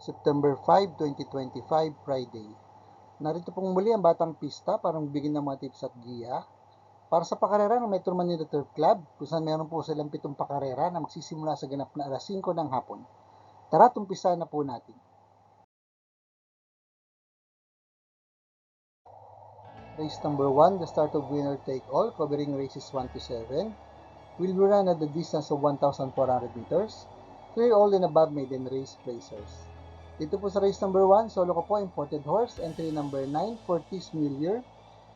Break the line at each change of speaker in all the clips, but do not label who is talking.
September 5, 2025, Friday. Narito pong muli ang Batang Pista para magbigay ng mga tips at giya para sa pakarera ng Metro Manila Turf Club kung saan meron po silang pitong pakarera na magsisimula sa ganap na alas 5 ng hapon. Tara, tumpisa na po natin. Race number 1, the start of winner take all, covering races 1 to 7, will be run at the distance of 1,400 meters. Three all and above maiden race placers. Dito po sa race number 1, solo ko po imported horse, entry number 9, Fortis Miller.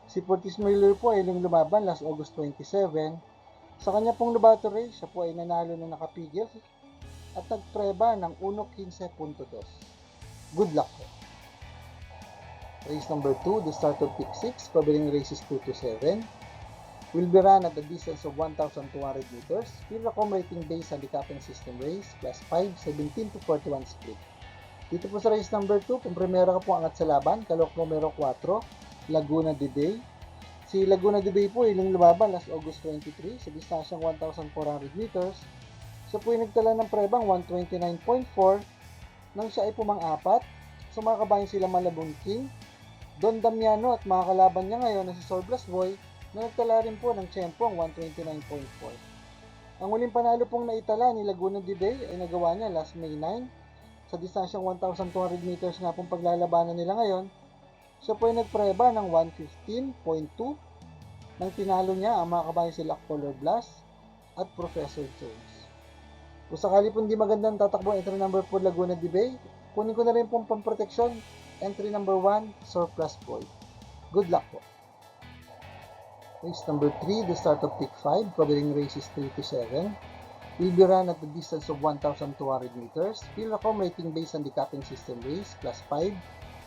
Si Fortis Miller po ay nung lumaban last August 27. Sa kanya pong Lubato race, siya po ay nanalo na nakapigil at nagpreba ng 1.15.2. Good luck po. Race number 2, the start of pick 6, covering races 2 to 7 will be run at a distance of 1,200 meters. Field accommodating based handicapping system race, class 5, 17 to 41 split. Dito po sa race number 2, kung primera ka po angat sa laban, kalok numero 4, Laguna de Bay. Si Laguna de Bay po ay nung lumaban last August 23 sa distansyang 1,400 meters. Siya po ay nagtala ng prebang 129.4 nang siya ay pumang-apat. Sumakabayan sila Malabon King, Don Damiano at mga kalaban niya ngayon na si Sorblas Boy nagtala rin po ng tiyempong 129.4. Ang uling panalo pong naitala ni Laguna de Bay ay nagawa niya last May 9 sa distansyang 1,200 meters nga pong paglalabanan nila ngayon. Siya po ay nagpreba ng 115.2 nang tinalo niya ang mga kabayan sila Color Blast at Professor Jones. Kung sakali po hindi magandang tatakbo entry number 4 Laguna de Bay, kunin ko na rin pong pamproteksyon entry number 1 Surplus Boy. Good luck po. Race number 3, the start of pick 5, covering races 3 to 7, will be run at the distance of 1,200 meters. Field accommodating based handicapping system race, class 5,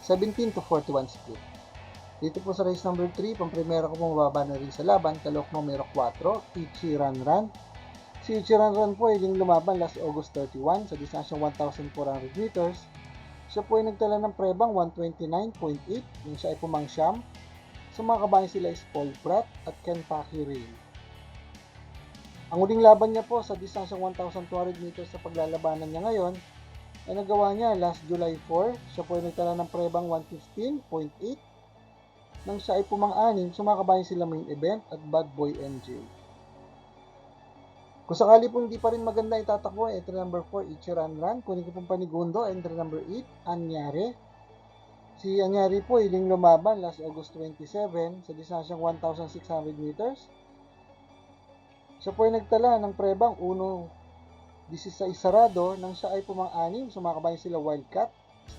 17 to 41 split. Dito po sa race number 3, pang-primera ko pong mababa na rin sa laban, kalok numero 4, Ichi Ran Ran. Si Ichi Ran Ran po ay yung lumaban last August 31 sa distansyang 1,400 meters. Siya po ay nagtala ng prebang 129.8 nung siya ay pumangsyam sa mga kabayan sila is Paul Pratt at Kentucky Rain. Ang uling laban niya po sa distansyang 1,200 meters sa paglalabanan niya ngayon ay nagawa niya last July 4. Siya po ay nagtala ng prebang 115.8 nang siya ay pumang-anim sa mga kabayan sila main event at Bad Boy MJ. Kung sakali po hindi pa rin maganda itatakbo, entry number 4, Ichiran Ran. Kunin ko pong panigundo, entry number 8, Anyare. Si Anyari po iling lumaban last August 27 sa distansyang 1,600 meters. Siya po ay nagtala ng prebang 1.16 sarado nang siya ay pumang-anim sa mga kabayan sila Wildcat,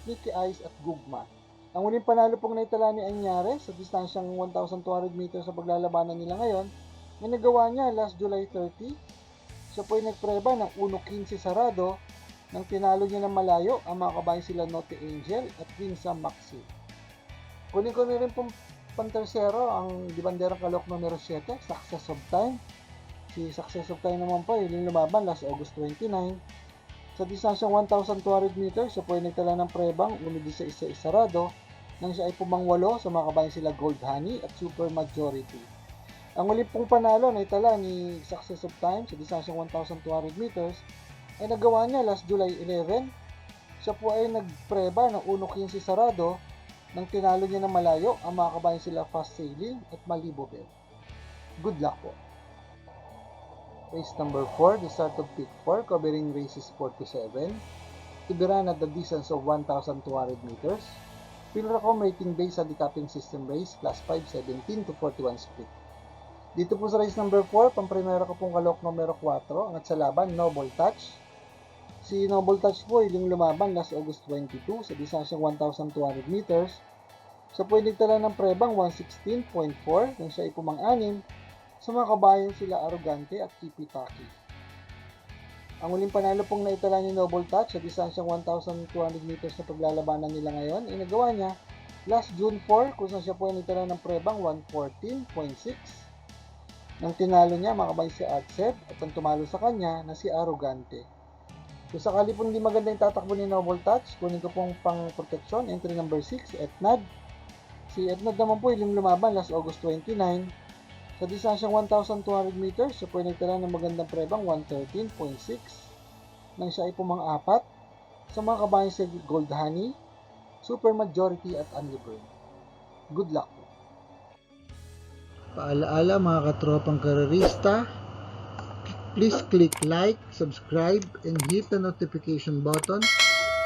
Sneaky Eyes at Gugma. Ang uling panalo pong naitala ni Anyare sa distansyang 1,200 meters sa paglalabanan nila ngayon na nagawa niya last July 30. Siya po ay nagpreba ng 1.15 sarado nang tinalo niya ng malayo ang mga kabayan sila Note Angel at Winsam Maxi. Kunin ko na rin pong pantersero ang dibanderang kalok numero 7, Success of Time. Si Success of Time naman po, yung lumaban last August 29. Sa distansyang 1,200 meters, siya po ay nagtala ng prebang 1.16 isarado nang siya ay pumangwalo sa mga kabayan sila Gold Honey at Super Majority. Ang uli pong panalo na itala ni Success of Time sa distansyang 1,200 meters ay nagawa niya last July 11. Siya po ay nagpreba ng 1.15 sarado nang tinalo niya ng malayo ang mga kabayan sila Fast Sailing at Malibobel. Good luck po. Race number 4, the start of pick 4, covering races 4 to 7. To be run at the distance of 1,200 meters. Field accommodating base handicapping system race, class 5, 17 to 41 split. Dito po sa race number 4, pang-primera ko pong kalok numero 4, angat sa laban, Noble Touch. Si Noble Touch po yung lumaban last August 22 sa distansyang 1,200 meters. Siya po nagtala ng prebang 116.4 nang siya ay pumang-anim sa mga kabayan sila Arrogante at Kipitaki. Ang uling panalo pong naitala ni Noble Touch sa distansyang 1,200 meters na paglalabanan nila ngayon ay nagawa niya last June 4 kung saan siya po ay nagtala ng prebang 114.6 nang tinalo niya mga si Adseb at ang tumalo sa kanya na si Arrogante. Kung sakali po hindi maganda yung tatakbo ni Noble Touch, kunin ko pong pang protection, entry number 6, Etnad. Si Etnad naman po yung lumaban last August 29. Sa distansyang 1,200 meters, siya po ay nagtala ng magandang prebang 113.6 nang siya ay pumang-apat Sa mga kabayan sa Gold Honey, Super Majority at Unliburn. Good luck po. Paalaala mga katropang karerista, please click like, subscribe, and hit the notification button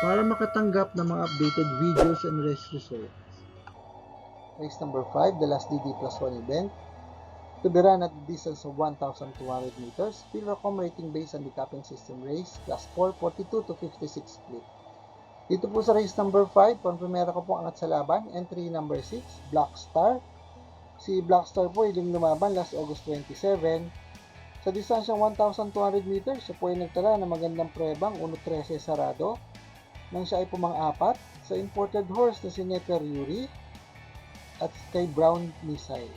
para makatanggap ng mga updated videos and race results. Race number 5, the last DD plus 1 event. To be run at the distance of 1,200 meters, Philrocom rating based on the capping system race, class 4, 42 to 56 split. Dito po sa race number 5, pang-primera ko po angat sa laban, entry number 6, Black Star. Si Black Star po iling lumaban last August 27. Sa distansyang 1,200 meters, siya po ay nagtala ng magandang prebang 1.13 sarado nang siya ay pumang-apat sa imported horse na si Neper Yuri at kay Brown Missile.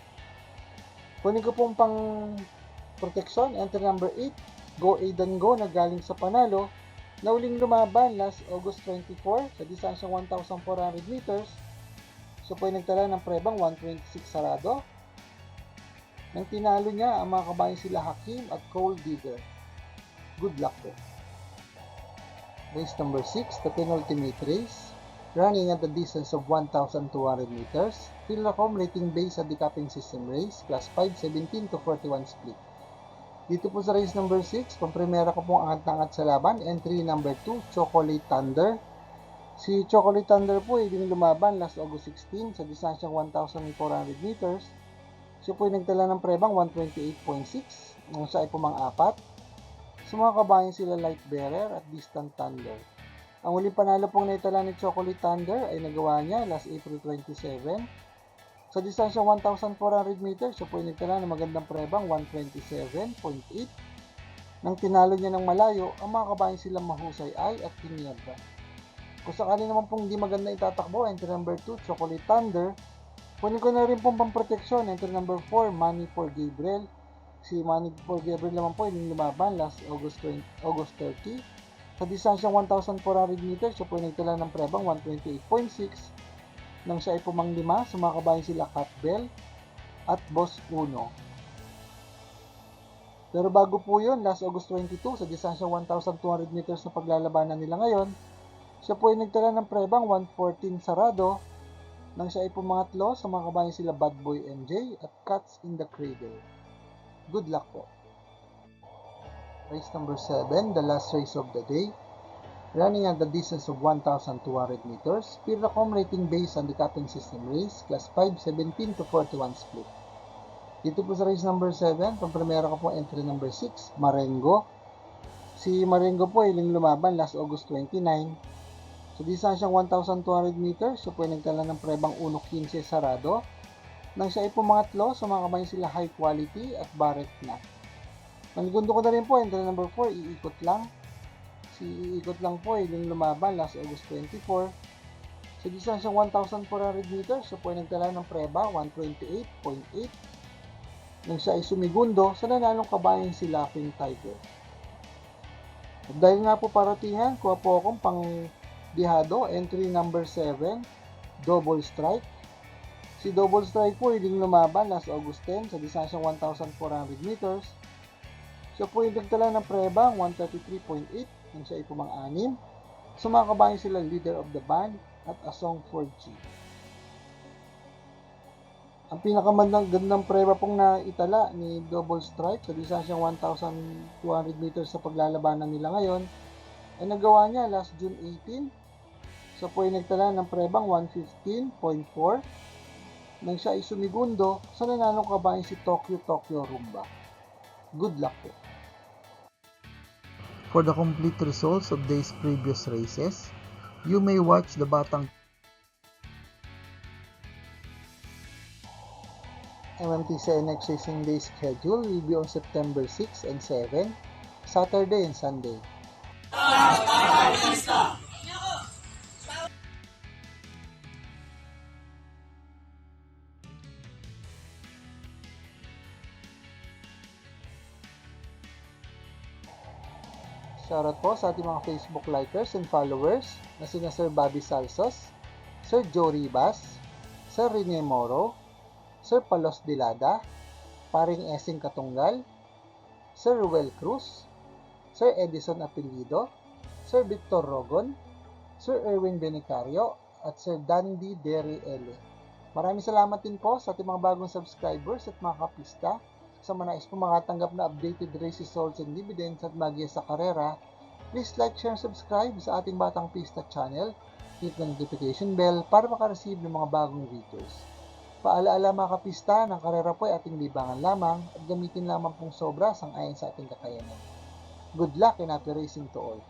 Kunin ko pong pang protection, entry number 8, Go Aidan Go na galing sa Panalo, na uling lumaban last August 24 sa distansyang 1,400 meters. So po ay nagtala ng prebang 126 sarado. Nang tinalo niya ang mga kabayan sila Hakim at Cole Digger. Good luck po. Race number 6, the penultimate race. Running at the distance of 1,200 meters. Philrocom rating based at the capping system race, class 5, 17 to 41 split. Dito po sa race number 6, pang-primera ko pong angat-angat sa laban. Entry number 2, Chocolate Thunder. Si Chocolate Thunder po ay lumaban last August 16 sa distansyang 1,400 meters. Siya po ay nagtala ng prebang 128.6 nang siya ay pumang-apat. Sa mga kabayan sila Light Bearer at Distant Thunder. Ang huling panalo pong naitala ni Chocolate Thunder ay nagawa niya last April 27. Sa distansyang 1,400 meters, siya po nagtala ng magandang prebang 127.8. Nang tinalo niya ng malayo, ang mga kabayan silang Mahusay Ay at Pinierda. Kung sakali naman pong hindi maganda itatakbo, entry number 2, Chocolate Thunder. Kunin ko na rin pong pamproteksyon, entry number 4, Money for Gabriel. Si Money for Gabriel naman po, yung lumaban last August, 20, August 30. Sa distansyang 1,400 meters, siya po ay nagtala ng prebang 128.6 nang siya ay pumanglima, sumakabayan sila Cat Bell at Boss Uno. Pero bago po yun, last August 22, sa distansyang 1,200 meters na paglalabanan nila ngayon, siya po ay nagtala ng prebang 114 sarado nang siya ay pumangatlo, sumakabayan sila Bad Boy MJ at Cats in the Cradle. Good luck po. Race number 7, the last race of the day. Running at the distance of 1,200 meters, Piracom rating based on the capping system race, class 5, 17 to 41 split. Dito po sa race number 7, pang-primera ko po entry number 6, Marengo. Si Marengo po ay iling lumaban last August 29. Sa distansyang 1,200 meters, po ay nagtala ng prebang 1.15 sarado. Nang siya ay pumangatlo, sa mga kabayan sila high quality at Barrett na. Manigundo ko na rin po, entry number 4, iikot lang. Si iikot lang po, iling lumaban last August 24. Sa distansyang 1,400 meters, po ay nagtala ng preba, 128.8. Nang siya ay sumigundo, sa nanalong kabayan si Laughing Tiger. At dahil nga po paratingan, kuha po akong pang Dihado, entry number 7, double strike. Si double strike po, iling lumaban last August 10 sa distansyang 1,400 meters. Siya po yung nagtala ng prebang 133.8 nang siya ay pumang-anim. Sumakabayan sila leader of the band at Asong 4G. Ang pinakamandang gandang preba pong naitala ni Double Strike sa distansyang 1,200 meters sa paglalabanan nila ngayon ay nagawa niya last June 18. Siya po ay nagtala ng prebang 115.4 nang siya ay sumigundo sa nananong kabayan si Tokyo Tokyo Rumba. Good luck po. For the complete results of these previous races, you may watch the Batang MMTC NX Racing Day schedule will be on September 6 and 7, Saturday and Sunday. Shoutout po sa ating mga Facebook likers and followers na sina Sir Bobby Salsos, Sir Joe Ribas, Sir Rene Moro, Sir Palos Dilada, Paring Esing Katunggal, Sir Ruel Cruz, Sir Edison Apelido, Sir Victor Rogon, Sir Erwin Benicario, at Sir Dandy Derry L. Maraming salamat din po sa ating mga bagong subscribers at mga kapista. Sa mga nais po makatanggap na updated race results and dividends at magiya sa karera, please like, share, and subscribe sa ating Batang Pista channel. Hit the notification bell para makareceive ng mga bagong videos. Paalaala mga kapista, ng karera po ay ating libangan lamang at gamitin lamang pong sobra sang ayon sa ating kakayanan. Good luck and happy racing to all.